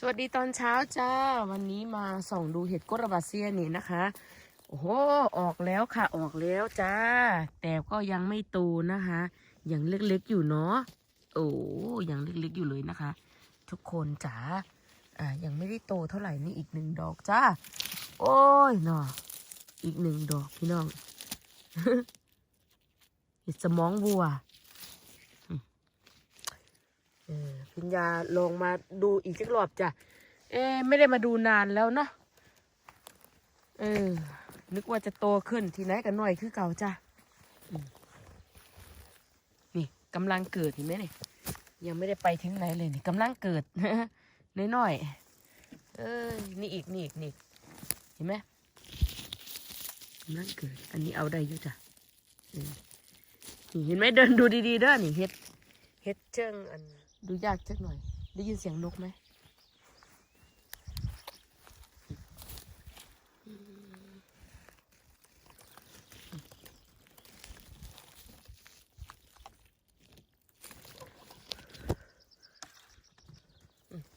สวัสดีตอนเช้าจ้า วันนี้มาส่องดูเห็ดโกระบาเซียนี่นะคะ โอ้โห ออกแล้วค่ะ ออกแล้วจ้า แต่ก็ยังไม่โตนะคะ ยังเล็กๆอยู่เนาะ โอ้ยังเล็กๆอยู่เลยนะคะ ทุกคนจ๋าอ่า ยังไม่ได้โตเท่าไหร่นี่อีกหนึ่งดอกจ้า โอ้ยเนาะอีกหนึ่งดอกพี่น้อง เห็ดสมองวัว พิญญาลองมาดูอีกสักรอบจ้ะ เอ๊ไม่ได้มาดูนานแล้วเนาะ เออ นึกว่าจะโตขึ้นทีไหนกันหน่อยคือเก่าจ้ะ นี่กำลังเกิดเห็นไหมเนี่ยยังไม่ได้ไปถึงไหนเลยนี่กำลังเกิดน้อยๆ เอ้ยนี่อีกนี่อีกนี่เห็นไหมกำลังเกิด อันนี้เอาได้อยู่จ้ะเออนี่เห็นไหมเดินดูดีๆเด้อนี่เฮ็ดเฮ็ดเชิงอัน ดูยากจักหน่อย ได้ยินเสียงนกไหม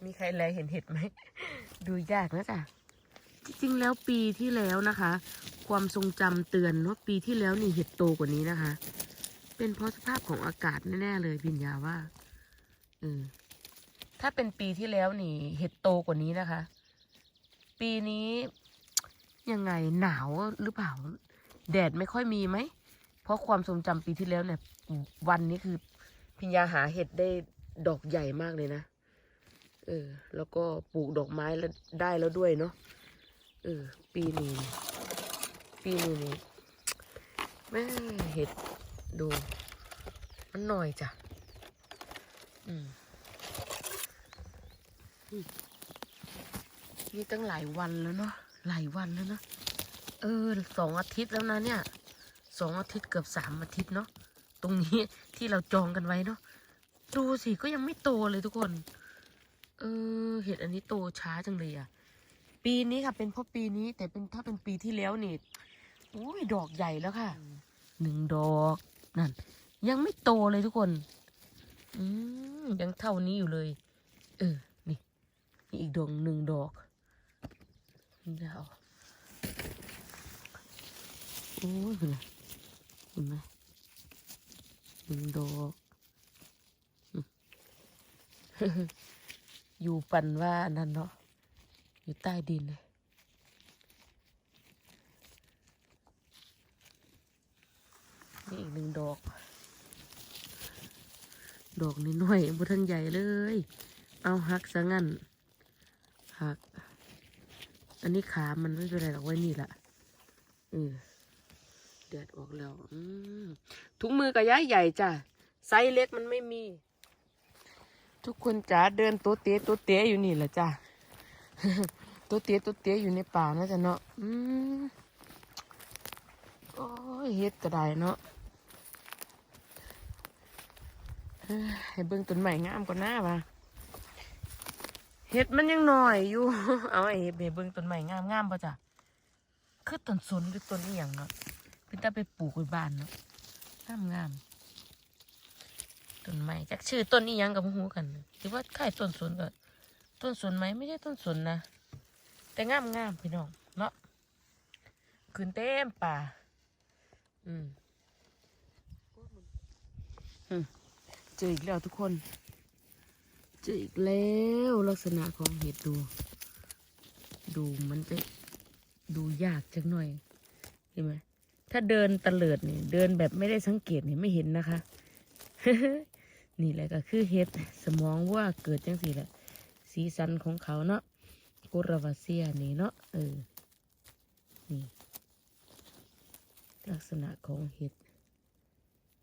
มีใครแลเห็นเห็ดไหม ดูยากนะจ๊ะจริงๆแล้วปีที่แล้วนะคะ ความทรงจำเตือนว่าปีที่แล้วนี่เห็ดโตกว่านี้นะคะ เป็นเพราะสภาพของอากาศแน่ ๆ เลยพิญญาว่า ออถ้าเป็นปีที่แล้วนี่ เห็ดโตกว่านี้นะคะ ปีนี้ยังไงหนาวหรือเปล่า แดดไม่ค่อยมีไหม เพราะความทรงจำปีที่แล้วเนี่ย วันนี้คือ พิญญาหาเห็ดได้ดอกใหญ่มากเลยนะ เออ แล้วก็ปลูกดอกไม้แล้วได้แล้วด้วยเนาะ เออ ปีนี้ ปีนี้นี่แม่เห็ดดู มันหน่อยจ้ะ นี่ตั้งหลายวันแล้วเนาะหลายวันแล้วเนาะเออสองอาทิตย์แล้วนะเนี่ยสองอาทิตย์เกือบสามอาทิตย์เนาะตรงนี้ที่เราจองกันไว้เนาะดูสิก็ยังไม่โตเลยทุกคน เออ เห็ดอันนี้โตช้าจังเลยอะปีนี้ค่ะ เป็นเพราะปีนี้ แต่เป็นถ้าเป็นปีที่แล้วนี่อุ้ยดอกใหญ่แล้วค่ะหนึ่งดอกนั่นยังไม่โตเลยทุกคน อืมยังเท่านี้อยู่เลย เออ นี่นี่อีกดอกหนึ่งดอกนี่จะเอาโอ้ยเป็นไงเห็นไหมหนึ่งดอกอยู่ปันว่าอันนั่นเนาะอยู่ใต้ดินเลย นี่อีกหนึ่งดอก ดอกน้อยๆบุทันใหญ่เลย เอาหักซะงั้นหัก อันนี้ขามันไม่เป็นไรหรอกไว้นี่แหละเออดดออกแล้วอืมถุงมือกับย้ายใหญ่จ้ะไซส์เล็กมันไม่มี ทุกคนจ๋าเดินตัวเตะตัวเตะอยู่นี่แหละจ้ะตัวเตะตัวเตะอยู่ในป่านะจ๊ะเนาะอืมโอ้ยเฮ็ดก็ได้เนาะ เอ้ย ให้เบิ่งต้นใหม่งามกว่าหน้าว่ะเห็ดมันยังหน่อยอยู่ เอาไอ้เห็ดให้เบิ่งต้นใหม่งามงามป่ะจ้ะคือต้นสนหรือต้นอีหยังเนาะเป็นตาไปปลูกไว้บ้านเนาะงามงามต้นใหม่จักชื่อต้นอีหยังกับหูกันหรือว่าค่ายต้นสนก็ต้นสนไหมไม่ใช่ต้นสนนะแต่งามงามพี่น้องเนาะขึ้นเต็มป่าอืม เจออีกแล้วทุกคน เจออีกแล้วลักษณะของเห็ดดู ดูมันจะดูยากจังหน่อยเห็นไหมถ้าเดินตะเลิดเนี่ยเดินแบบไม่ได้สังเกตเนี่ยไม่เห็นนะคะ นี่แหละก็คือเห็ดสมองว่าเกิดจังสีแหละสีสันของเขาเนาะกุราวาเซียนี่เนาะเออนี่ลักษณะของเห็ด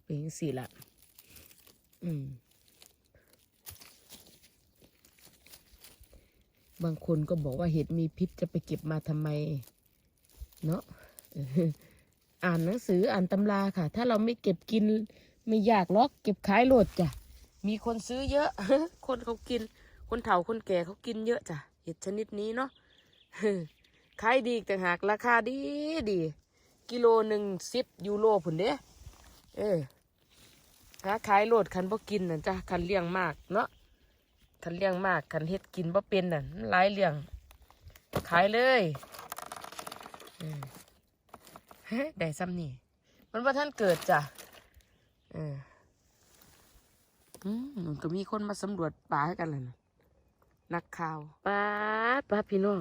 เป็นสีละ อืม บางคนก็บอกว่าเห็ดมีพิษจะไปเก็บมาทำไม เนาะอ่านหนังสืออ่านตำราค่ะ ถ้าเราไม่เก็บกิน ไม่อยากล็อก เก็บขายโหลดจ้ะ มีคนซื้อเยอะ คนเขากิน คนเฒ่าคนแก่เขากินเยอะจ้ะ เห็ดชนิดนี้เนาะขายดีแต่หากราคาดีดี กิโลหนึ่งสิบยูโรผุนเด้เออ หาขายโหลดคันบ่กินนะจ้ะคันเลี้ยงมากเนาะคันเลี้ยงมากคันเฮ็ดกินบ่เป็นน่ะมันหลายเลี้ยงขายเลยอืมเฮ้ยได้ซ้ำนี่มันว่าท่านเกิดจ้ะเอออืมมันก็มีคนมาสำรวจป่าให้กันเลยนะนักข่าวป้าดป้าดพี่น้อง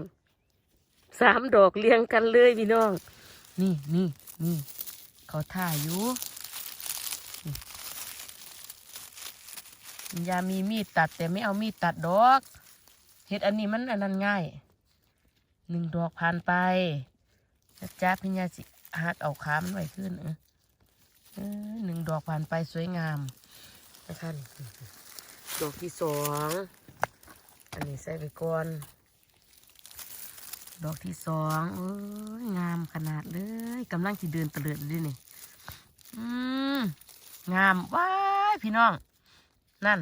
สามดอกเรียงกันเลยพี่น้อง นี่นี่นี่เขาถ่ายอยู่ ยามีมีดตัดแต่ไม่เอามีดตัดดอกเห็ดอันนี้มันอันนั้นง่ายหนึ่งดอกผ่านไปนะจ๊ะพี่ยาสิหักเอาขามนไว้ขึ้นเออหนึ่งดอกผ่านไปสวยงามนะคะนี่ดอกที่สองอันนี้ใส่ไปก่อน ดอกที่สองเอ้ยงามขนาดเลยกำลังจะเดินเตลิดเลยนี่อืมงามว้ายพี่น้อง นั่น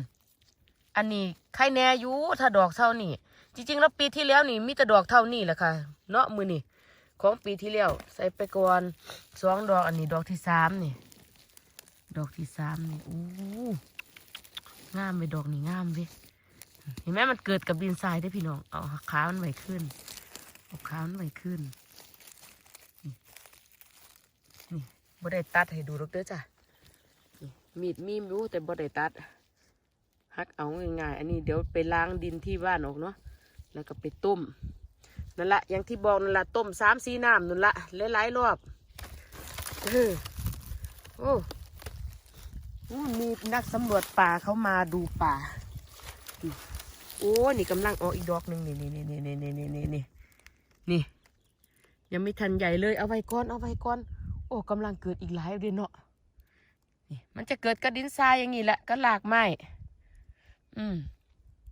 อันนี้ใครแน่อยู่ถ้าดอกเท่านี้จริงๆแล้วปีที่แล้วนี่มีแต่ดอกเท่านี้แหละค่ะ เนาะมือนี่ของปีที่แล้วใส่ไปก่อนสองดอกอันนี้ดอกที่สามนี่ ดอกที่สามนี่อู้งามไปดอกนี่งามเว้ยเห็นไหมมันเกิดกับดินทรายได้พี่น้อง เอาขามันไหวขึ้น เอาขามันไหวขึ้น นี่นี่บ่ได้ตัดให้ดูดอกเด้อจ้ะ มีดมีมรู้แต่บ่ได้ตัด ฮักเอาง่ายๆ อันนี้เดี๋ยวไปล้างดินที่บ้านออกเนาะ แล้วก็ไปต้ม นั่นละอย่างที่บอกนั่นละต้มสามสีน้ำนั่นละหลายๆรอบเออโอ้อู้มีนักสำรวจป่าเขามาดูป่า โอ้ นี่กำลังออกอีกดอกหนึ่งนี่นี่นี่นี่นี่นี่นี่นี่นี่ ยังไม่ทันใหญ่เลย เอาไว้ก่อน เอาไว้ก่อน โอ้กำลังเกิดอีกหลายเดือนเนาะ นี่ มันจะเกิดกระดินทรายอย่างนี้แหละก็หลากไม้ อืม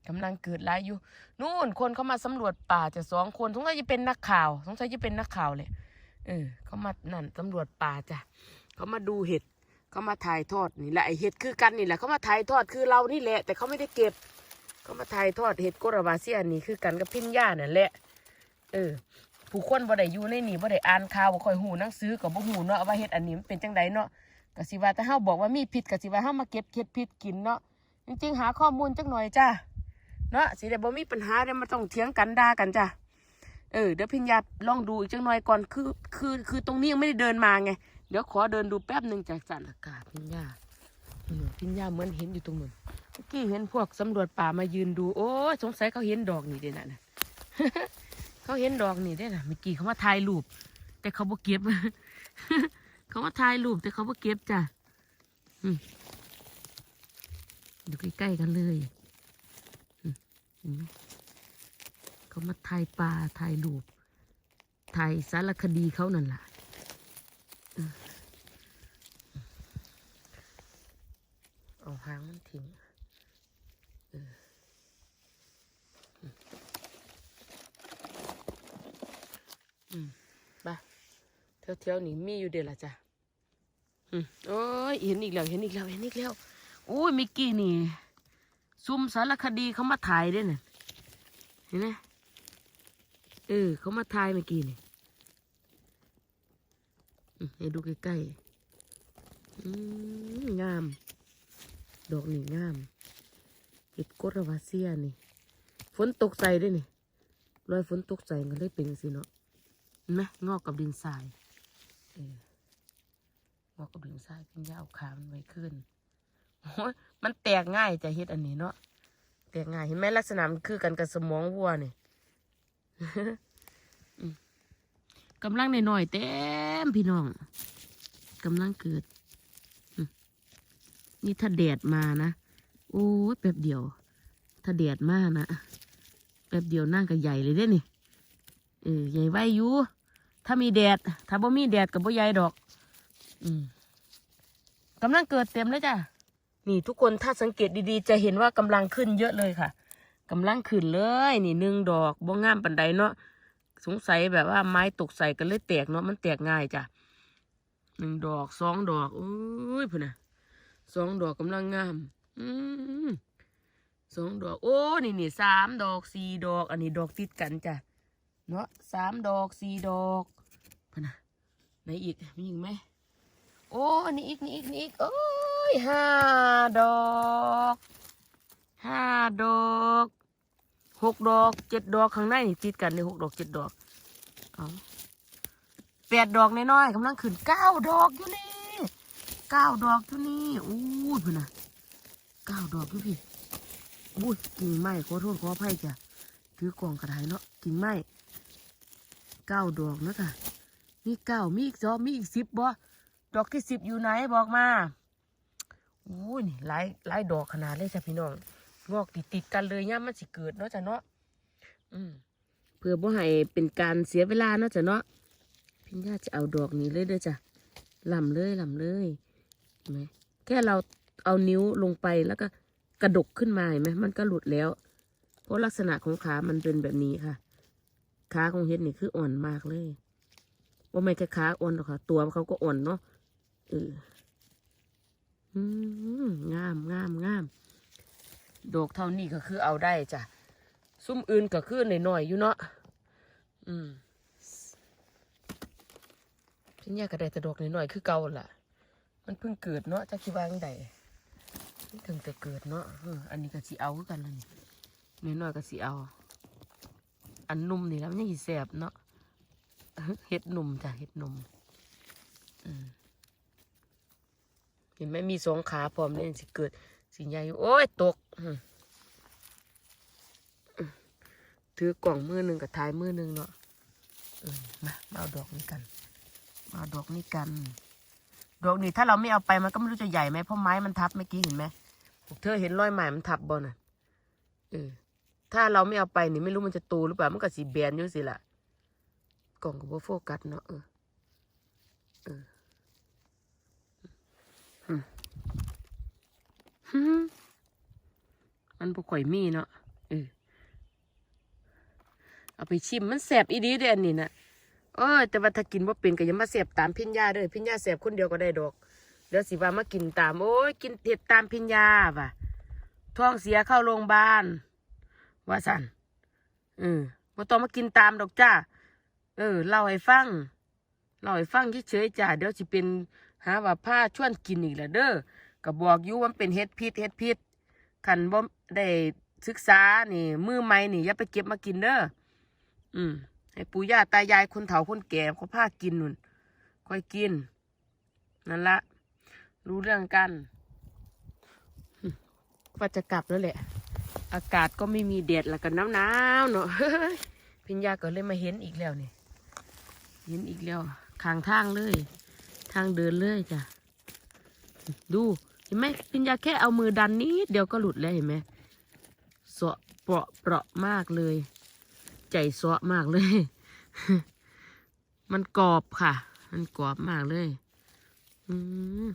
กำลังเกิดหลายอยู่ นู่นคนเขามาสำรวจป่าจะสองคนสงสัยจะเป็นนักข่าวสงสัยจะเป็นนักข่าวเลยเออเขามานั่นสำรวจป่าจ้ะเขามาดูเห็ดเขามาถ่ายทอดนี่แหละไอเห็ดคือกันนี่แหละเขามาถ่ายทอดคือเรานี่แหละ แต่เขาไม่ได้เก็บเขามาถ่ายทอดเห็ดโกราบาเซียนนี่คือกันกับพินย่านั่นแหละ เออ ผู้คนบ่ได้อยู่ในนี่บ่ได้อ่านข่าวบ่คอยหูหนังสือก็บ่หูเนาะว่าเห็ดอันนี้มันเป็นจังไดเนาะกสิว่าแต่เฮาบอกว่ามีพิษกสิว่าเฮามาเก็บเห็ดพิษกินเนาะ ริง ๆ หาข้อมูลจักหน่อยจ้าเนาะสิได้บ่มีปัญหาเดี๋ยวมาต้องเถียงกันด่ากันจ้าเออเดี๋ยวพิญญาลองดูอีกจักหน่อยก่อนคือ คือคือตรงนี้ยังไม่ได้เดินมาไง เดี๋ยวขอเดินดูแป๊บหนึ่งจากสารอากาศพิญญาพิญญาเหมือนเห็นอยู่ตรงนู้นเมื่อกี้เห็นพวกสำรวจป่ามายืนดูโอ้สงสัยเขาเห็นดอกนี่เด้น่ะนะเขาเห็นดอกนี่ได้น่ะเมื่อกี้เขามาถ่ายรูป แต่เขาบ่เก็บเขามาถ่ายรูปแต่เขาบ่เก็บจ้ะอืม อยู่ใกล้ๆกันเลยเห็นไหมเขามาถ่ายปลาถ่ายรูปถ่ายสารคดีเขานั่นแหละเอาหางมันทิ้งเอออืมไปเที่ยวๆนี่มีอยู่เดียวละจ้ะ อืมโอ้ยเห็นอีกแล้ว เห็นอีกแล้ว เห็นอีกแล้ว อ้ยมิกกี้นี่ซุ่มสารคดีเขามาถ่ายด้วยน่ะเห็นไหมเออเขามาถ่ายเมื่อกี้นี่ให้ดูใกล้ๆงาม ดอกนี่งามเห็ดกดรวาเซียนี่ ฝนตกใส่ด้วยนี่รอยฝนตกใส่กันเลยเป็นสิเนาะเห็นไหมงอกกับดินทรายเอองอกกับดินทรายเพิ่งจะเอาขามันไว้ขึ้น มันแตกง่ายจะเฮ็ดอันนี้เนาะแตกง่ายเห็นไหมลักษณะมันคือกันกับสมองวัวนี่กำลังหน่อยๆเต็มพี่น้องกำลังเกิด นี่ถ้าแดดมานะ โอ้ยแป๊บเดียว ถ้าแดดมานะแป๊บเดียวนั่งก็ใหญ่เลยเด้นี่เออใหญ่ไว้อยู่ถ้ามีแดด ถ้าบ่มีแดดกับบ่ใหญ่ดอก อืมกำลังเกิดเต็มเลยจ้ะ นี่ทุกคนถ้าสังเกตดีๆ จะเห็นว่ากำลังขึ้นเยอะเลยค่ะกำลังขึ้นเลย นี่หนึ่งดอกบ่งามปันใดเนาะสงสัยแบบว่าไม้ตกใส่กันเลยแตกเนาะมันแตกง่ายจ้ะหนึ่งดอกสองดอกอุ้ยพุ่นนะสองดอกกำลังงาม อืมสองดอก โอ้นี่นี่สามดอกสี่ดอก อันนี้ดอกติดกันจ้ะเนาะสามดอกสี่ดอกพุ่นนะไหนอีกมีอีกไหมโอ้อันนี้อีกนี่อีกนี่อีกโอ้ ยห้าดอกห้าดอกหกดอกเจ็ดดอกข้างในนี่ติดกันในหกดอกเจ็ดดอกเอาแปดดอกน้อยๆกำลังขึ้นเก้าดอกอยู่นี่เก้าดอกอยู่นี่อู้ยพุ่นนะเก้าดอกอยู่พี่อุ้ยกิ่งไม้ขอโทษขออภัยจ้ะถือกล่องกระดาษเนาะกิ่งไม้เก้าดอกนะจ้ะมีเก้ามีอีกสองมีอีกสิบบ่ดอกที่สิบอยู่ไหนบอกมา โอ้ยนี่หลายหลายดอกขนาดเลยจ้ะพี่น้องงอกติดติดกันเลยย่ามันสิเกิดเนาะจ้ะเนาะอืมเพื่อบ่ให้เป็นการเสียเวลาเนาะจ้ะเนาะพิญญาจะเอาดอกนี้เลยเด้อจ้ะลำเลยลำเลยเห็นไหมแค่เราเอานิ้วลงไปแล้วก็กระดกขึ้นมาเห็นไหมมันก็หลุดแล้ว เพราะลักษณะของขามันเป็นแบบนี้ค่ะ ขาของเฮ็ดนี่คืออ่อนมากเลยว่าไม่แค่ขาอ่อนหรอกค่ะ ตัวเขาก็อ่อนเนาะเออ งามงามงามดอกเท่านี้ก็คือเอาได้จ้ะซุ้มอื่นก็คือหน่อยๆอยู่เนาะอืมพี่เนี่ยก็ได้แต่ดอกหน่อยๆคือเก่าล่ะ มันเพิ่งเกิดเนาะจะคิดว่าจั่งใดถึงจะเกิดเนาะเอออันนี้ก็สิเอาคือกันแล้วนี่น้อยๆก็สิเอา อันนุ่มนี่แล้วมันยังสิแสบเนาะเห็ดนุ่มจ้ะเห็ดนุ่มอืมเห็นไหมมีสองขาพร้อมเลยสิเกิด สิใหญ่อยู่โอ้ยตกถือกล่องมือหนึ่งกับท้ายมือหนึ่งเนาะเออมาเอาดอกนี้กันมาเอาดอกนี้กัน ดอกนี้ถ้าเราไม่เอาไปมันก็ไม่รู้จะใหญ่ไหมเพราะไม้มันทับเมื่อกี้เห็นไหมเธอเห็นรอยไม้มันทับบอน่ะเออถ้าเราไม่เอาไปนี่ไม่รู้มันจะโตหรือเปล่ามันก็สีแบนอยู่สิล่ะกล่องก็บ่โฟกัสเนาะเออเออ มันบ่ค่อยมีเนาะเออเอาไปชิมมันแสบอีดีเด้อันนี้นะเออแต่ว่าถ้ากินบ่เป็นก็ย่ามาแสบตามพิญญาเด้อพิญญาแสบคนเดียวก็ได้ดอกเดี๋ยวสิว่ามากินตามโอ้ยกินเห็ดตามพิญญาว่ะท้องเสียเข้าโรงพยาบาลว่าสันเออบ่ต้องมากินตามดอกจ้าเออเล่าให้ฟังเล่าให้ฟังเฉยๆจ้าเดี๋ยวสิเป็น หาว่าผ้าชวนกินอีกแหละเด้อก็บอกอยู่ว่ามันเป็นเฮ็ดพิษเฮ็ดพิษคันบ่ได้ศึกษานี่ มือใหม่นี่อย่าไปเก็บมากินเด้ออืมให้ปู่ย่าตายายคนเฒ่าคนแก่เขาพากินนุ่นค่อยกิน นั่นละ รู้เรื่องกันอืมว่าจะกลับแล้วแหละ อากาศก็ไม่มีแดดแล้วก็หนาวๆเนาะพิญญาก็เลยมาเห็นอีกแล้วนี่ เห็นอีกแล้วข้างทางเลย ทางเดินเลยจ้ะ ดูเห็นไหมพิญญาแค่เอามือดันนิดเดียวก็หลุดแล้วเห็นไหมเสาะเปราะเปราะมากเลย ใจเสาะมากเลย มันกรอบค่ะ มันกรอบมากเลย อืม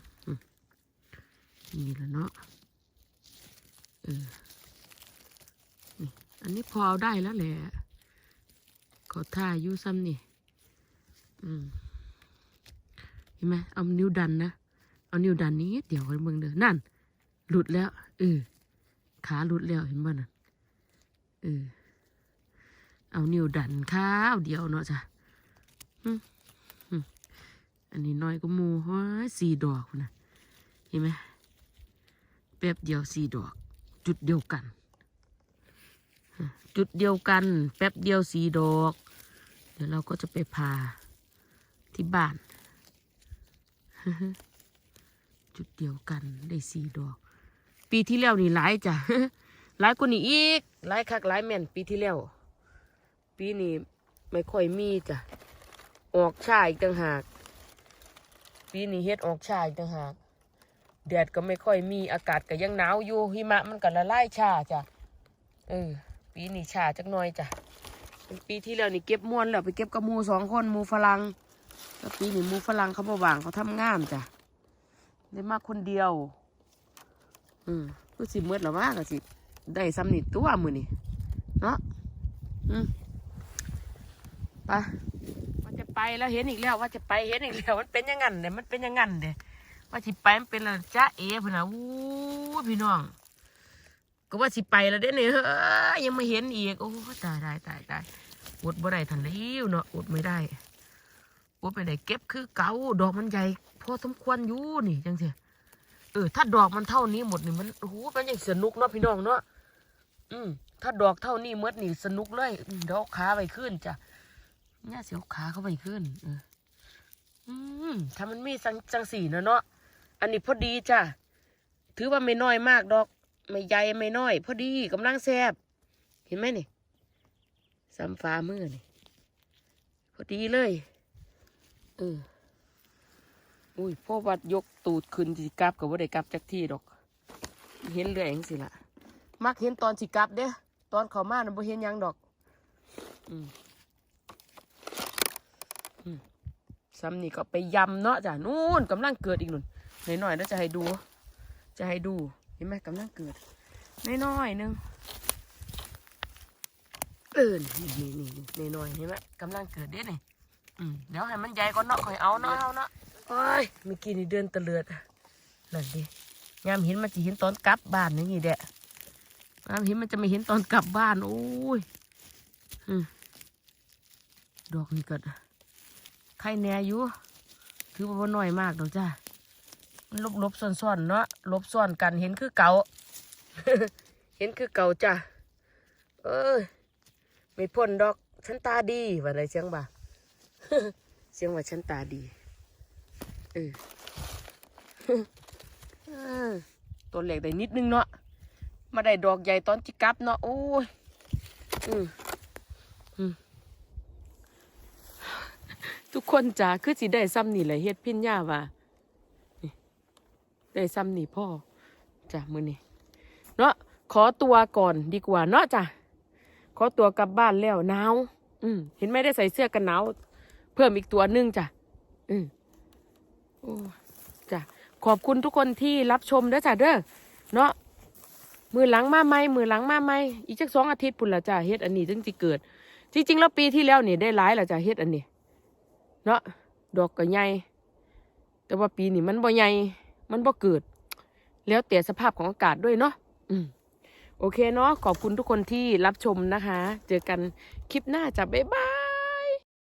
นี่แหละเนาะเออนี่อันนี้พอเอาได้แล้วแหละขอท่าอยู่ซ้ำนี่ อืม เห็นไหมเอานิ้วดันนะ เอานิ้วดันนี้เดี๋ยวให้เบิ่งเด้อนั่น หลุดแล้วเออขาหลุดแล้วเห็นบ่น่ะเออเอานิ้วดันข้าวเดียวเนาะจ้ะอันนี้น้อยก็มูห้ยสี่ดอกนนะเห็นไหมแป๊บเดียวสี่ดอก จุดเดียวกัน จุดเดียวกัน แป๊บเดียวสีดอก เดี๋ยวเราก็จะไปพาที่บ้าน จุดเดียวกันได้สี่ดอก ปีที่แล้วนี่หลายจ้ะหลายกว่านี้อีกหลายคักหลายแม่นปีที่แล้ว ปีนี้ไม่ค่อยมีจ้ะออกชาอีกต่างหาก ปีนี้เฮ็ดออกชาอีกต่างหากแดดก็ไม่ค่อยมีอากาศก็ยังหนาวอยู่หิมะมันก็ละลายชาจ้ะเออปีนี้ชาจักหน่อยจ้ะปีที่แล้วนี่เก็บม้วนแล้วไปเก็บกับมูสองคนมูฝรั่ง แล้วปีนี้มูฝรั่งเขาบว่างเขาทำงามจ้ะได้มาคนเดียว อืมก็สิเมื่อละมากก็สิ ได้ซ้ำนิดตัวมือนี่เนาะอืมไปว่าจะไปแล้วเห็นอีกแล้ว ว่าจะไปเห็นอีกแล้ว มันเป็นยังงั้นเด้มันเป็นยังงั้นเด้ว่าสิไปมันเป็นอะไรจ้าเอ๋พุ่นะวู้พี่น้อง ก็ว่าสิไปแล้วเด้เนี่ยเฮ้ยยังไม่เห็นอีกโอ้ตายตายตายตายอดบ่ได้ทันแล้วเนาะอดไม่ได้ อดไม่ได้เก็บคือเก่าดอกมันใหญ่พอสมควรอยู่นี่จังสิเออ ถ้าดอกมันเท่านี้หมดนี่มันโอ้โหมันยังสนุกเนาะพี่น้องเนาะอืมถ้าดอกเท่านี้หมดนี่สนุกเลยเดี๋ยวเอาขาไปขึ้นจ้ะเนี่ยเสียวขาเข้าไปขึ้นเอออืมถ้ามันมีสังจังสีนะเนาะอันนี้พอดีจ้ะถือว่าไม่น้อยมากดอก ไม่ใหญ่ไม่น้อย พอดีกำลังแซบเห็นไหมนี่ซ้ำฟ้ามือนี่พอดีเลย เออ อุ้ยพ่อวัดยกตูดขึ้นสิกลับกับว่าได้กลับจากที่ดอก เห็นเรื่อยเองสิละมักเห็นตอนสิกลับเด้ตอนเขามาน่ะบ่เห็นยังดอก อืมอืมซ้ำนี่ก็ไปยำเนาะจ้ะนู่นกำลังเกิดอีกหนุนหน่อยๆแล้วจะให้ดู จะให้ดูเห็นไหมกำลังเกิดน้อยๆหนึงเออนี่นี่นี่นี่น้อยๆเห็นไหมกำลังเกิดเด้เนี่อืม เดี๋ยวให้มันใหญ่ก่อนเนาะคอยเอาเนาะเอาเนาะโอ้ยเมื่อกี้นี่เดินตะเลือดนั่นดิยามเห็นมันจะเห็นตอนกลับบ้านอย่างนี้แหละยามเห็นมันจะไม่เห็นตอนกลับบ้านโอ้ยดอกนี่ก็ไข่แน่อยู่ถือว่าน้อยมากดอกจ้ามันลบลบซ่อนซ่อนๆเนาะลบซ่อนกันเห็นคือเก่าเห็นคือเก่าจ้ะเอ้ยไม่พ้นดอกฉันตาดีว่าอะไรเสียงบ่า เสียงว่าฉันตาดี เออเอตัวเล็กได้นิดนึงเนาะ มาได้ดอกใหญ่ตอนจิกลับเนาะ โอ้ย อืมอืมทุกคนจ้าคือสิได้ซ้ำนี่แหละเฮ็ดพินย่าว่าได้ซ้ำนี่พ่อจ้ะมือนี่เนาะขอตัวก่อนดีกว่าเนาะจ้ะขอตัวกลับบ้านแล้วหนาวอืมเห็นไหมได้ใส่เสื้อกันหนาว เพิ่มอีกตัวหนึงจ้ะอืมโอ้จ้ะขอบคุณทุกคนที่รับชมเด้อจ้ะเด้อเนาะมือหลังมาไหมมือหลังมาไหมอีกจักสองอาทิตย์พุ่นละจ้ะเฮ็ดอันนี้ถึงจะเกิด จริงๆแล้วปีที่แล้วนี่ได้หลายละจ้ะเฮ็ดอันนี้ เนาะดอกก็ใหญ่แต่ว่าปีนี้มันบ่ใหญ่มันบ่เกิด แล้วแต่สภาพของอากาศด้วยเนาะอืมโอเคเนาะขอบคุณทุกคนที่รับชมนะคะ เจอกันคลิปหน้าจ้ะบ๊ายบา